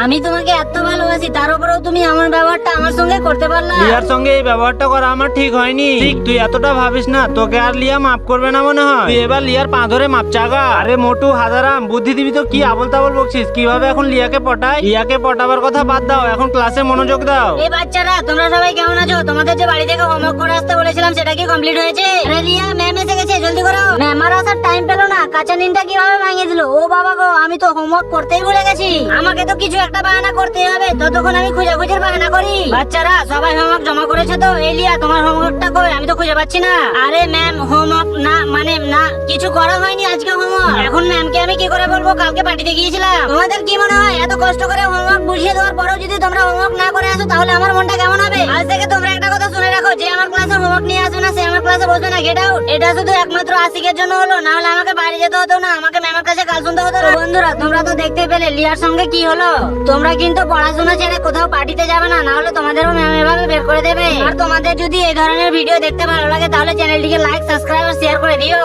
আমি তোমাকে এত ভালোবাসি তার উপরেও তুমি আমার ব্যবহারটা আমার সঙ্গে করতে পারলা। লিয়ার সঙ্গে এই ব্যবহারটা করা আমার ঠিক হয়নি। ঠিক তুই এতটা ভাবিস না তোকে আর লিয়া মাফ করবে না মনে হয়। তুই এবার লিয়ার পা ধরে মাপ চাগা। আরে মোটু হাজারাম বুদ্ধি দিবি তো কি আবল তাবল বকছিস? কীভাবে এখন লিয়াকে পটাই? লিয়াকে পটাবার কথা বাদ দাও এখন ক্লাসে মনোযোগ দাও। এই বাচ্চারা তোমরা সবাই কেমন আছো? তোমাদের যে বাড়ি থেকে হোমওয়ার্ক করে আসতে বলেছিলাম সেটা কি কমপ্লিট হয়েছে? আরে রিয়া ম্যাম এসে গেছে জলদি করো কাঁচা নিনটা কীভাবে ভাঙিয়ে দিল? ও বাবা গো, আমি তো হোমওয়ার্ক করতেই ভুলে গেছি। আমাকে তো কিছু একটা বাহানা করতে হবে। ততক্ষণ আমি খুঁজে খুঁজে বাহানা করি। বাচ্চারা, সবাই হোমওয়ার্ক জমা করেছে তো? এলিয়া, তোমার হোমওয়ার্কটা কই? আমি তো খুঁজে পাচ্ছি না। আরে ম্যাম হোমওয়ার্ক না মানে না, কিছু করা হয়নি আজকে হোমওয়ার্ক এখন ম্যামকে আমি কি করে বলব? কালকে পার্টিতে গিয়েছিলাম। তোমাদের কি মনে হয়? এত কষ্ট করে হোমওয়ার্ক বুঝিয়ে দেওয়ার পরেও যদি তোমরা হোমওয়ার্ক না করে আসো, তাহলে আমার মনটা কেমন হবে? আজ থেকে তোমরা একটা কথা শুনে রাখো, যে আমার ক্লাসে হোমওয়ার্ক নিয়ে আসবে না ক্লাসে বসবে না গেট আউট এটা শুধু একমাত্র আশিকের জন্য হলো না হলে আমাকে বাড়ি যেতে হতো না, আমাকে ম্যামের কাছে কাল শুনতে হতো। বন্ধুরা, তোমরা তো দেখতে পেলে, লিয়ার সঙ্গে কি হলো? তোমরা কিন্তু পড়াশোনা ছেড়ে কোথাও পার্টিতে যাবে না না হলে তোমাদেরও ম্যাম এভাবে বের করে দেবে। আর তোমাদের যদি এই ধরনের ভিডিও দেখতে ভালো লাগে, তাহলে চ্যানেলটিকে লাইক সাবস্ক্রাইব আর শেয়ার করে দিও।